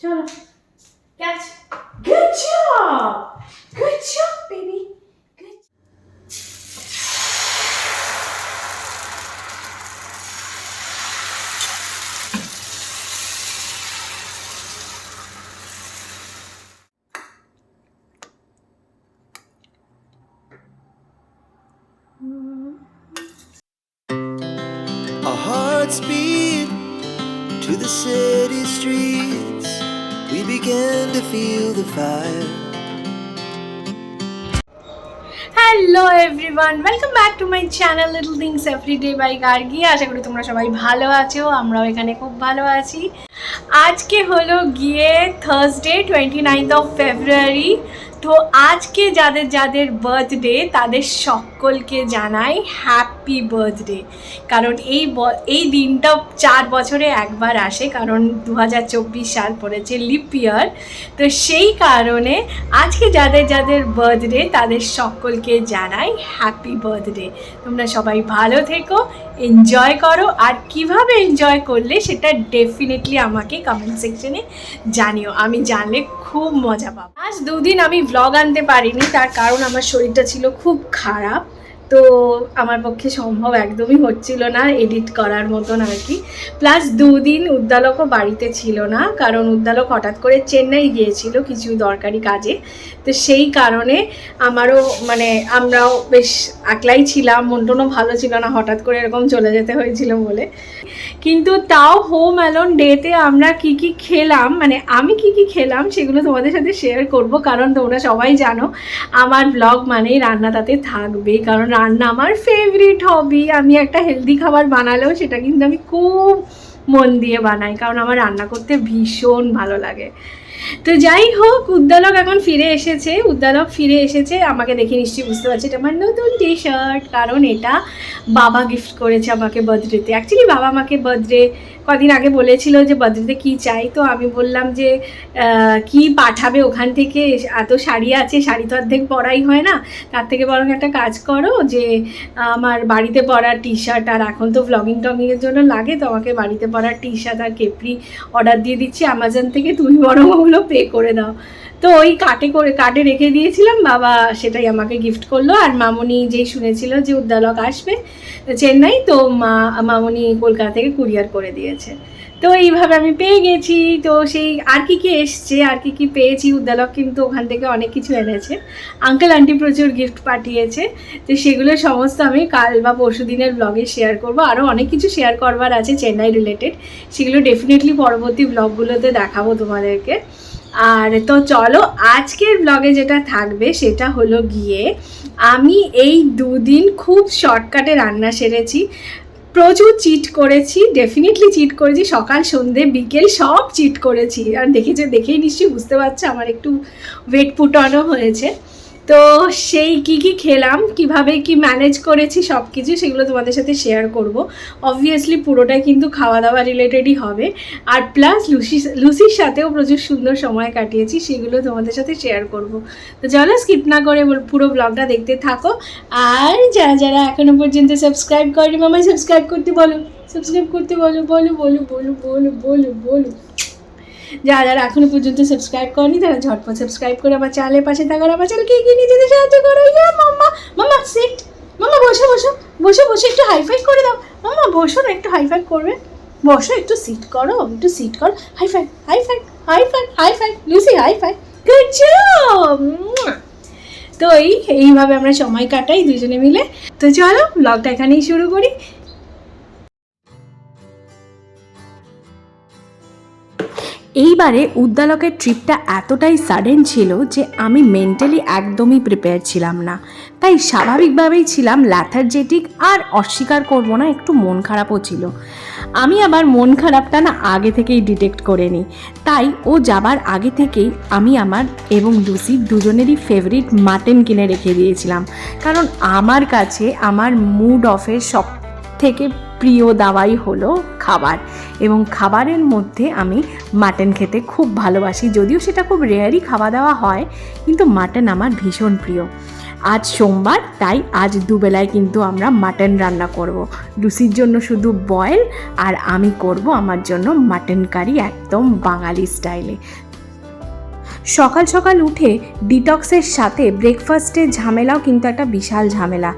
চলো catch We began to feel the fire. Hello everyone welcome back to my channel little things every day by Gargi আশা করি তোমরা সবাই ভালো আছো, আমরাও এখানে খুব ভালো আছি। আজকে হলো গিয়ে Thursday twenty ninth of February তো আজকে যাদের যাদের বার্থডে তাদের সকলকে জানাই হ্যাপি বার্থডে কারণ এই এই দিনটা চার বছরে একবার আসে, কারণ দু হাজার চব্বিশ সাল পড়েছে লিপ ইয়ার তো সেই কারণে আজকে যাদের যাদের বার্থডে তাদের সকলকে জানাই হ্যাপি বার্থডে তোমরা সবাই ভালো থেকো এনজয় করো, আর কীভাবে এনজয় করলে সেটা ডেফিনেটলি আমাকে কমেন্ট সেকশনে জানিও। আমি জানলে খুব মজা পাবো। আজ দুদিন আমি ভ্লগ আনতে পারিনি তার কারণ আমার শরীরটা ছিল খুব খারাপ। তো আমার পক্ষে সম্ভব একদমই হচ্ছিল না এডিট করার মতন আর কি। প্লাস দুদিন উদ্দালকও বাড়িতে ছিল না, কারণ উদ্দালক হঠাৎ করে চেন্নাই গিয়েছিল কিছু দরকারি কাজে। তো সেই কারণে আমারও মানে আমরাও বেশ একলাই ছিলাম, মন্টনও ভালো ছিল না, হঠাৎ করে এরকম চলে যেতে হয়েছিল বলে। কিন্তু তাও হোম অ্যালোন ডেতে আমরা কি কি খেলাম মানে আমি কি কি খেলাম সেগুলো তোমাদের সাথে শেয়ার করব, কারণ তোমরা সবাই জানো, আমার ব্লগ মানেই রান্না তাতে থাকবে, কারণ রান্না আমার ফেভারিট হবি আমি একটা হেলদি খাবার বানালেও সেটা কিন্তু আমি খুব মন দিয়ে বানাই, কারণ আমার রান্না করতে ভীষণ ভালো লাগে। তো যাই হোক উদ্দালক এখন ফিরে এসেছে উদ্যালক ফিরে এসেছে, আমাকে দেখে নিশ্চয়ই বুঝতে পারছি এটা আমার নতুন টি শার্ট কারণ এটা বাবা গিফট করেছে আমাকে বার্থডেতে। অ্যাকচুয়ালি বাবা আমাকে বার্থডে কদিন আগে বলেছিল যে বার্থডেতে কী চাই, তো আমি বললাম যে কি পাঠাবে ওখান থেকে? এত শাড়ি আছে, শাড়ি তো অর্ধেক পরাই হয় না। তার থেকে বরং একটা কাজ করো যে, আমার বাড়িতে পরা টি শার্ট আর এখন তো ভ্লগিং টগিংয়ের জন্য লাগে, তো আমাকে বাড়িতে পরা টি শার্ট আর কেপরি অর্ডার দিয়ে দিচ্ছি অ্যামাজন থেকে, তুমি বরং ওগুলো পে করে দাও। তো ওই কাটে করে কাটে রেখে দিয়েছিলাম, বাবা সেটাই আমাকে গিফট করল। আর মামনি যেই শুনেছিল যে উদ্যালক আসবে চেন্নাই, তো মা মামনি কলকাতা থেকে কুরিয়ার করে দিয়েছে। তো এইভাবে আমি পেয়ে গেছি। তো সেই আর কি কি এসছে, আর কি কি পেয়েছি, উদ্যালক কিন্তু ওখান থেকে অনেক কিছু এনেছে। আঙ্কেল, আন্টি প্রচুর গিফট পাঠিয়েছে। তো সেগুলো সমস্ত আমি কাল বা পরশু দিনের ব্লগে শেয়ার করব। আরও অনেক কিছু শেয়ার করবার আছে চেন্নাই রিলেটেড সেগুলো ডেফিনেটলি পরবর্তী ব্লগগুলোতে দেখাবো তোমাদেরকে। আর তো চলো, আজকের ব্লগে যেটা থাকবে সেটা হলো গিয়ে আমি এই দুদিন খুব শর্টকাটে রান্না সেরেছি। প্রচুর চিট করেছি ডেফিনেটলি চিট করেছি। সকাল, সন্ধে, বিকেল সব চিট করেছি। আর দেখেছে, দেখেই নিশ্চয়ই বুঝতে পারছে, আমার একটু ওয়েট পুটানো হয়েছে। তো সেই কি কি খেলাম, কীভাবে কি ম্যানেজ করেছি সব কিছু সেগুলো তোমাদের সাথে শেয়ার করব। অবভিয়াসলি পুরোটাই কিন্তু খাওয়া দাওয়া রিলেটেডই হবে। আর প্লাস লুসি লুসির সাথেও প্রচুর সুন্দর সময় কাটিয়েছি, সেগুলো তোমাদের সাথে শেয়ার করব। তো চলো স্কিপ না করে পুরো ব্লগটা দেখতে থাকো। আর যারা যারা এখনও পর্যন্ত সাবস্ক্রাইব করেনি, মামাই সাবস্ক্রাইব করতে বলো। সাবস্ক্রাইব করতে বলো বলো বলো বলো বলো বলো বলো। যারা যারা এখনও পর্যন্ত সাবস্ক্রাইব করেনি, তারা ঝটপট সাবস্ক্রাইব করে আমার চ্যানেলের পাশে থাকার আমার চ্যানেলকে এগিয়ে নিয়ে যেতে সাহায্য করো। মাম্মা মাম্মা সিট মাম্মা, বসো বসো, বসে বসে, একটু হাই ফাইভ করে দাও। মাম্মা, বসো না, একটু হাই ফাইভ করবে। বসো, একটু সিট করো, একটু সিট করো। High five high five high five high five Lucy high five good job তো এই, এইভাবে আমরা সময় কাটাই দুজনে মিলে। তো চলো ব্লগটা এখানেই শুরু করি। এইবারে উদ্যালকের ট্রিপটা এতটাই সাডেন ছিল যে আমি মেন্টালি একদমই প্রিপেয়ার ছিলাম না। তাই স্বাভাবিকভাবেই ছিলাম ল্যাথার্জেটিক আর অস্বীকার করব না, একটু মন খারাপও ছিল। আমি আবার মন খারাপটা না আগে থেকেই ডিটেক্ট করে নিই। তাই ও যাবার আগে থেকেই আমি আমার এবং লুসি দুজনেরই ফেভারিট মাটন কিনে রেখে দিয়েছিলাম। কারণ আমার কাছে আমার মুড অফের সব থেকে প্রিয় দাওয়াই হলো খাবার এবং খাবারের মধ্যে আমি মাটন খেতে খুব ভালোবাসি। যদিও সেটা খুব রেয়ারই খাওয়া দাওয়া হয়, কিন্তু মাটন আমার ভীষণ প্রিয়। আজ সোমবার, তাই আজ দুবেলায় কিন্তু আমরা মাটন রান্না করব। লুসির জন্য শুধু বয়েল আর আমি করব আমার জন্য মাটন কারি একদম বাঙালি স্টাইলে সকাল সকাল উঠে ডিটক্সের সাথে ব্রেকফাস্টের ঝামেলাও কিন্তু একটা বিশাল ঝামেলা।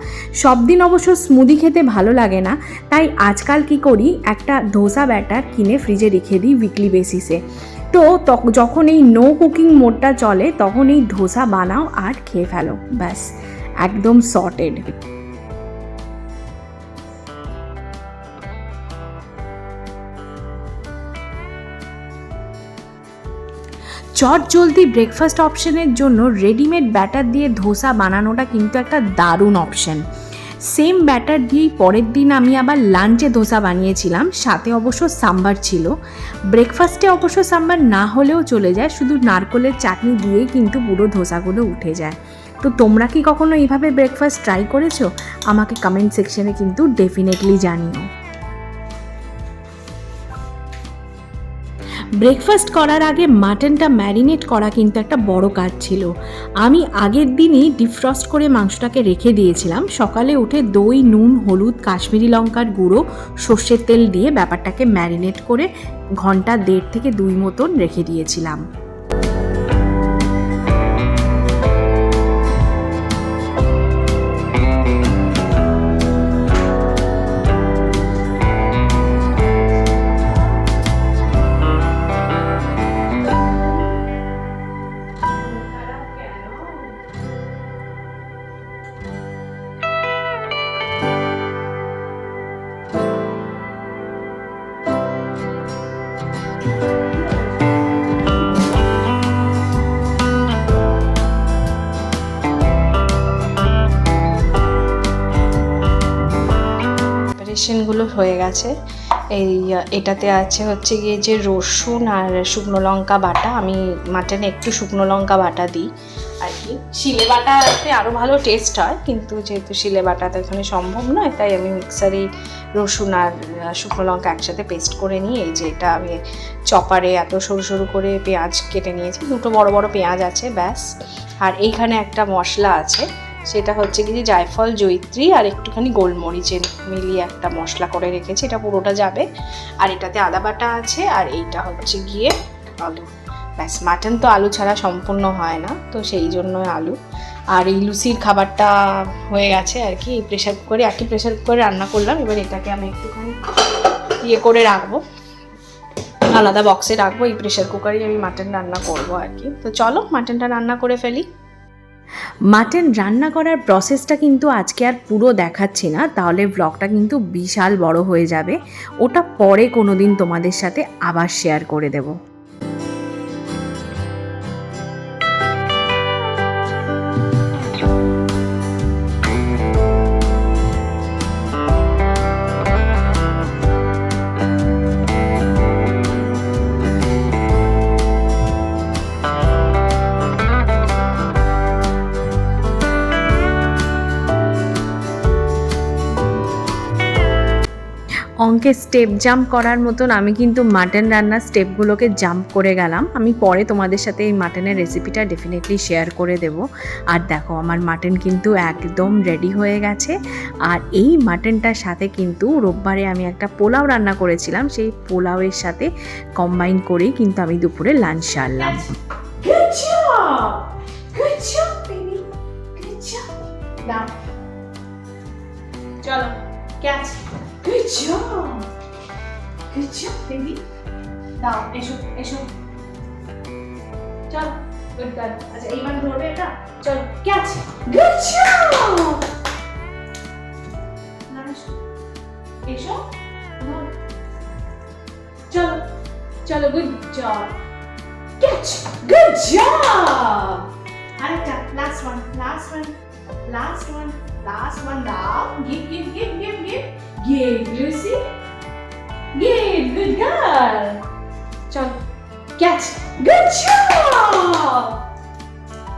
সব দিন অবশ্য স্মুদি খেতে ভালো লাগে না, তাই আজকাল কি করি, একটা ধোসা ব্যাটার কিনে ফ্রিজে রেখে দিই উইকলি বেসিসে তো যখন এই নো কুকিং মোডটা চলে, তখন এই ধোসা বানাও আর খেয়ে ফেলো, ব্যাস, একদম সর্টেড চট জলদি ব্রেকফাস্ট অপশনের জন্য রেডিমেড ব্যাটার দিয়ে ধোসা বানানোটা কিন্তু একটা দারুণ অপশন সেম ব্যাটার দিয়েই পরের দিন আমি আবার লাঞ্চে ধোসা বানিয়েছিলাম, সাথে অবশ্য সাম্বার ছিল। ব্রেকফাস্টে অবশ্য সাম্বার না হলেও চলে যায়, শুধু নারকলের চাটনি দিয়েই কিন্তু পুরো ধোসাগুলো উঠে যায়। তো তোমরা কি কখনো এইভাবে ব্রেকফাস্ট ট্রাই করেছ? আমাকে কমেন্ট সেকশনে কিন্তু ডেফিনেটলি জানিও। ব্রেকফাস্ট করার আগে মাটনটা ম্যারিনেট করা কিন্তু একটা বড় কাজ ছিল। আমি আগের দিনই ডিফ্রস্ট করে মাংসটাকে রেখে দিয়েছিলাম। সকালে উঠে দই, নুন, হলুদ, কাশ্মীরি লঙ্কার গুঁড়ো, সর্ষের তেল দিয়ে ব্যাপারটাকে ম্যারিনেট করে ঘণ্টা দেড় থেকে দুই মতন রেখে দিয়েছিলাম। গেছে এই এটাতে আছে হচ্ছে গিয়ে যে রসুন আর শুকনো লঙ্কা বাটা। আমি মাটনে একটু শুকনো লঙ্কা বাটা দিই আর কি। শিলে বাটাতে আরও ভালো টেস্ট হয়, কিন্তু যেহেতু শিলে বাটাতে এখানে সম্ভব নয়, তাই আমি মিক্সারেই রসুন আর শুকনো লঙ্কা একসাথে পেস্ট করে নিই। এই যে এটা আমি চপারে এত সরু সরু করে পেঁয়াজ কেটে নিয়েছি। দুটো বড় বড় পেঁয়াজ আছে, ব্যাস। আর এইখানে একটা মশলা আছে সেটা হচ্ছে কি জায়ফল জৈত্রী আর একটুখানি গোলমরিচের মিলিয়ে একটা মশলা করে রেখেছি, এটা পুরোটা যাবে। আর এটাতে আদা বাটা আছে, আর এইটা হচ্ছে গিয়ে আলু। ব্যাস, মাটন তো আলু ছাড়া সম্পূর্ণ হয় না, তো সেই জন্য আলু। আর এই লুচির খাবারটা হয়ে গেছে আর কি প্রেশার কুকারে একই প্রেশার কুকারে রান্না করলাম, এবার এটাকে আমি একটুখানি ইয়ে করে রাখব। আলাদা বক্সে রাখব, এই প্রেশার কুকারেই আমি মাটন রান্না করব আর কি। তো চলো, মাটনটা রান্না করে ফেলি। মাটন রান্না করার প্রসেসটা কিন্তু আজকে আর পুরো দেখাচ্ছি না, তাহলে ব্লগটা কিন্তু বিশাল বড় হয়ে যাবে। ওটা পরে কোনো দিন তোমাদের সাথে আবার শেয়ার করে দেব। স্টেপ জাম্প করার মতন আমি কিন্তু মাটন রান্নার স্টেপগুলোকে জাম্প করে গেলাম। আমি পরে তোমাদের সাথে এই মাটনের রেসিপিটা ডেফিনেটলি শেয়ার করে দেব। আর দেখো, আমার মাটন কিন্তু একদম রেডি হয়ে গেছে। আর এই মাটনটার সাথে কিন্তু রোববারে আমি একটা পোলাও রান্না করেছিলাম। সেই পোলাওয়ের সাথে কম্বাইন করেই কিন্তু আমি দুপুরে লাঞ্চ সারলাম। Good job! Good job! Good job! Good job good job baby দাও এসো এসো চলো গুড গার্ল আচ্ছা এইবার ধরবে এটা চলো ক্যাচ গুড জব না এসো এসো ধর। চলো চলো good job catch good job আরেকটা last one last one last one last one দাও give give give give give give Lucy give good girl চল catch good job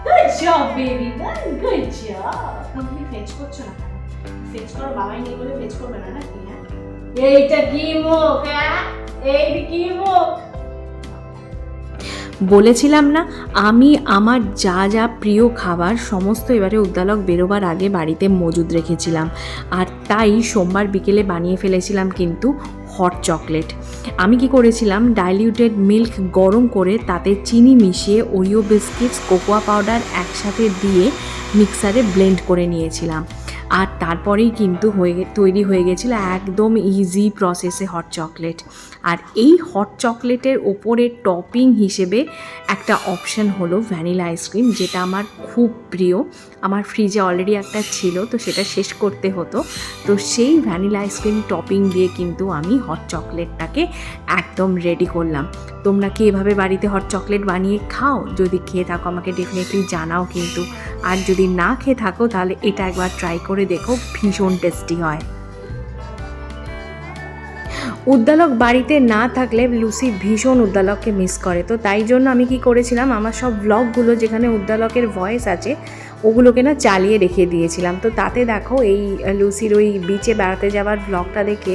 good job baby good job তুমি fetch করছ না কেন? Fetch করো, বাবাই নেই বলে ফেচ করবে না নাকি হ্যাঁ? এইটা কি মুখ হ্যাঁ? এইটা কি মুখ? বলেছিলাম না, আমি আমার যা যা প্রিয় খাবার সমস্ত এবারে উদ্দালক বেরোবার আগে বাড়িতে মজুদ রেখেছিলাম। আর তাই সোমবার বিকেলে বানিয়ে ফেলেছিলাম কিন্তু হট চকলেট আমি কি করেছিলাম? ডাইলিউটেড মিল্ক গরম করে তাতে চিনি মিশিয়ে ওরিও বিস্কিটস কোকোয়া পাউডার একসাথে দিয়ে মিক্সারে ব্লেন্ড করে নিয়েছিলাম। আর তারপরেই কিন্তু হয়ে তৈরি হয়ে গেছিল একদম ইজি প্রসেসে হট চকলেট আর এই হট চকলেটের ওপরে টপিং হিসেবে একটা অপশন হলো ভ্যানিলা আইসক্রিম যেটা আমার খুব প্রিয়। আমার ফ্রিজে অলরেডি একটা ছিল, তো সেটা শেষ করতে হতো। তো সেই ভ্যানিলা আইসক্রিম টপিং দিয়ে কিন্তু আমি হট চকলেটটাকে একদম রেডি করলাম। তোমরা কি এভাবে বাড়িতে হট চকলেট বানিয়ে খাও? যদি খেয়ে থাকো, আমাকে ডেফিনেটলি জানাও কিন্তু। আর যদি না খেয়ে থাকো, তাহলে এটা একবার ট্রাই করে দেখো, ভীষণ টেস্টি হয়। উদ্দালক বাড়িতে না থাকলে লুসি ভীষণ উদ্দালককে মিস করে। তো তাই জন্য আমি কি করেছিলাম, আমার সব ব্লগগুলো যেখানে উদ্দালকের ভয়েস আছে ওগুলোকে না চালিয়ে রেখে দিয়েছিলাম। তো তাতে দেখো এই লুসির ওই বিচে বেড়াতে যাওয়ার ব্লগটা দেখে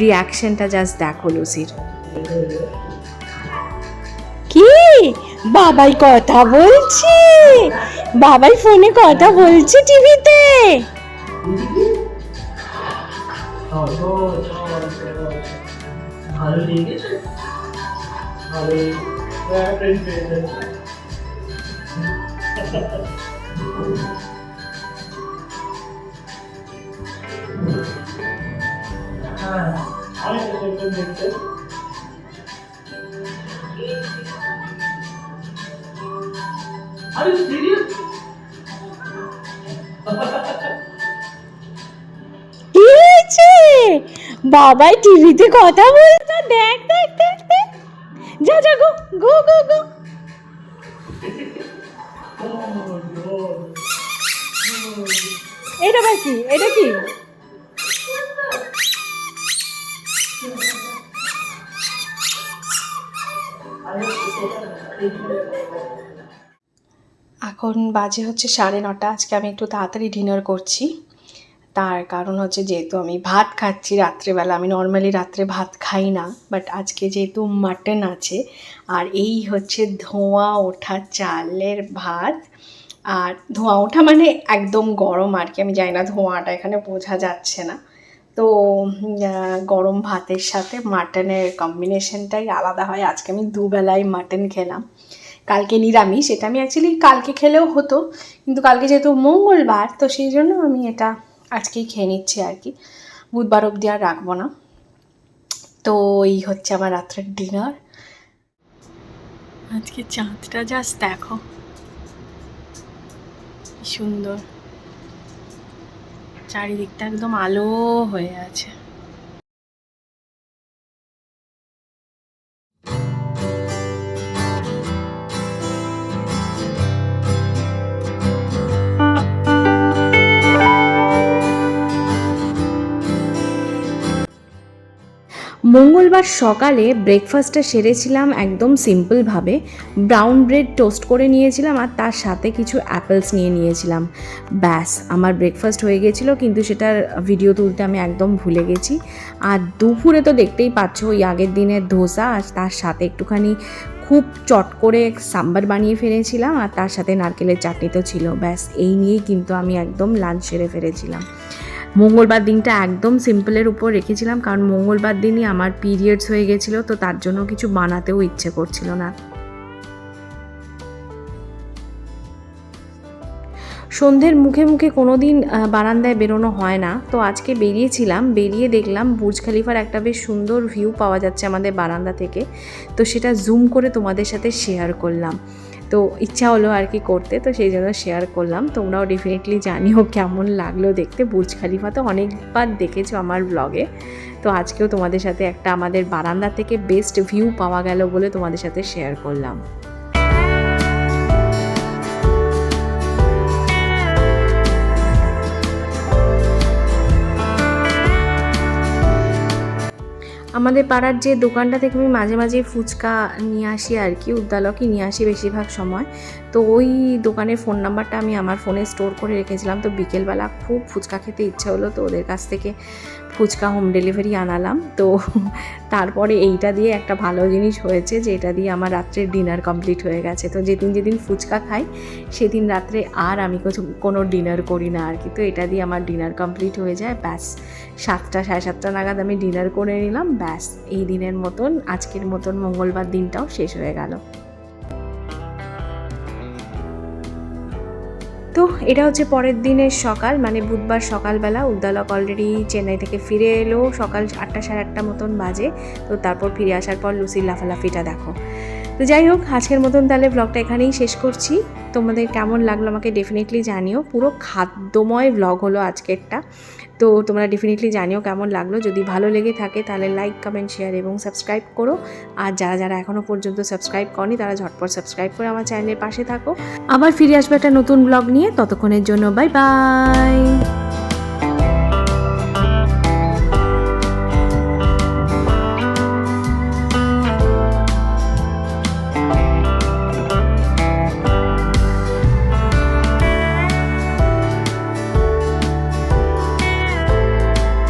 রিয়াকশনটা জাস্ট দেখো লুসির। কি? বাবাই কথা বলছে। বাবাই ফোনে কথা বলছে টিভিতে। ভালো লেগেছে? ভালো। বাবাই টিভিতে কথা বলছে দেখ দেখ দেখ দেখ। যা যা, গো গো গো গো। এটা ভাই কি? এটা কি? এখন বাজে হচ্ছে সাড়ে নটা। আজকে আমি একটু তাড়াতাড়ি ডিনার করছি। তার কারণ হচ্ছে যেহেতু আমি ভাত খাচ্ছি রাত্রেবেলা, আমি নর্মালি রাত্রে ভাত খাই না বাট আজকে যেহেতু মাটন আছে, আর এই হচ্ছে ধোঁয়া ওঠা চালের ভাত। আর ধোঁয়া ওঠা মানে একদম গরম আর কি, আমি জানি না ধোঁয়াটা এখানে বোঝা যাচ্ছে না। তো গরম ভাতের সাথে মাটনের কম্বিনেশনটাই আলাদা হয়। আজকে আমি দুবেলায় মাটন খেলাম। কালকে নিরামিষ, এটা আমি অ্যাকচুয়ালি কালকে খেলেও হতো। কিন্তু কালকে যেহেতু মঙ্গলবার, তো সেই জন্য আমি এটা আজকেই খেয়ে নিচ্ছি আর কি। বুধবার অবধি আর রাখব না। তো, এই হচ্ছে আমার রাত্রের ডিনার। আজকে চাঁদটা জাস্ট দেখো। সুন্দর। চারিদিকটা একদম আলো হয়ে আছে। মঙ্গলবার সকালে ব্রেকফাস্টটা সেরেছিলাম একদম সিম্পলভাবে ব্রাউন ব্রেড টোস্ট করে নিয়েছিলাম আর তার সাথে কিছু অ্যাপেলস নিয়ে নিয়েছিলাম। ব্যাস, আমার ব্রেকফাস্ট হয়ে গেছিল, কিন্তু সেটার ভিডিও তুলতে আমি একদম ভুলে গেছি। আর দুপুরে তো দেখতেই পাচ্ছ, ওই আগের দিনের ধোসা আর তার সাথে একটুখানি খুব চট করে সাম্বার বানিয়ে ফেলেছিলাম আর তার সাথে নারকেলের চাটনি তো ছিল। ব্যাস, এই নিয়েই কিন্তু আমি একদম লাঞ্চ সেরে ফেলেছিলাম। মঙ্গলবার দিনটা একদম সিম্পলের উপর রেখেছিলাম, কারণ মঙ্গলবার দিনই আমার পিরিয়ডস হয়ে গেছিল, তো তার জন্য কিছু বানাতেও ইচ্ছে করছিল না। সন্ধ্যের মুখে মুখে কোনো দিন বারান্দায় বেরোনো হয় না। তো আজকে বেরিয়েছিলাম, বেরিয়ে দেখলাম বুর্জ খালিফার একটা বেশ সুন্দর ভিউ পাওয়া যাচ্ছে আমাদের বারান্দা থেকে। তো সেটা জুম করে তোমাদের সাথে শেয়ার করলাম। তো ইচ্ছা হলো আর কি করতে, তো সেই জন্য শেয়ার করলাম। তোমরাও ডেফিনেটলি জানিও কেমন লাগল দেখতে। বুর্জ খালিফা তো অনেকবার দেখেছ আমার ব্লগে তো আজকেও তোমাদের সাথে একটা আমাদের বারান্দা থেকে বেস্ট ভিউ পাওয়া গেল বলে তোমাদের সাথে শেয়ার করলাম। আমাদের পাড়ার যে দোকানটা থেকে আমি মাঝে মাঝে ফুচকা নিয়ে আসি আর কি উদ্দালকই নিয়ে আসি বেশিরভাগ সময়। তো ওই দোকানের ফোন নাম্বারটা আমি আমার ফোনে স্টোর করে রেখেছিলাম। তো বিকেলবেলা খুব ফুচকা খেতে ইচ্ছা হলো, তো ওদের কাছ থেকে ফুচকা হোম ডেলিভারি আনালাম। তো তারপরে এইটা দিয়ে একটা ভালো জিনিস হয়েছে যে এটা দিয়ে আমার রাত্রের ডিনার কমপ্লিট হয়ে গেছে। তো যেদিন যেদিন ফুচকা খাই, সেদিন রাত্রে আর আমি কোনো ডিনার করি না আর কি। তো এটা দিয়ে আমার ডিনার কমপ্লিট হয়ে যায়, ব্যাস। সাতটা, সাড়ে সাতটা নাগাদ আমি ডিনার করে নিলাম, ব্যাস, এই দিনের মতন, আজকের মতন মঙ্গলবার দিনটাও শেষ হয়ে গেল। তো এটা হচ্ছে পরের দিনের সকাল মানে বুধবার সকালবেলা উদ্দালক অলরেডি চেন্নাই থেকে ফিরে এলো, সকাল আটটা, সাড়ে আটটা মতন বাজে, তো তারপর ফিরে আসার পর লুসির লাফালাফিটা দেখো। তো যাই হোক, আজকের মতন তাহলে ব্লগটা এখানেই শেষ করছি। তোমাদের কেমন লাগল আমাকে ডেফিনেটলি জানিও, পুরো খাদ্যময় ব্লগ হলো আজকেরটা। তো তোমরা ডেফিনেটলি জানিও কেমন লাগল। যদি ভালো লেগে থাকে তাহলে লাইক কমেন্ট শেয়ার এবং সাবস্ক্রাইব করো। আর যারা যারা এখনও পর্যন্ত সাবস্ক্রাইব করনি তারা ঝটপট সাবস্ক্রাইব করে আমার চ্যানেলের পাশে থাকো। আবার ফিরে আসবে একটা নতুন ব্লগ নিয়ে। ততক্ষণের জন্য বাই বাই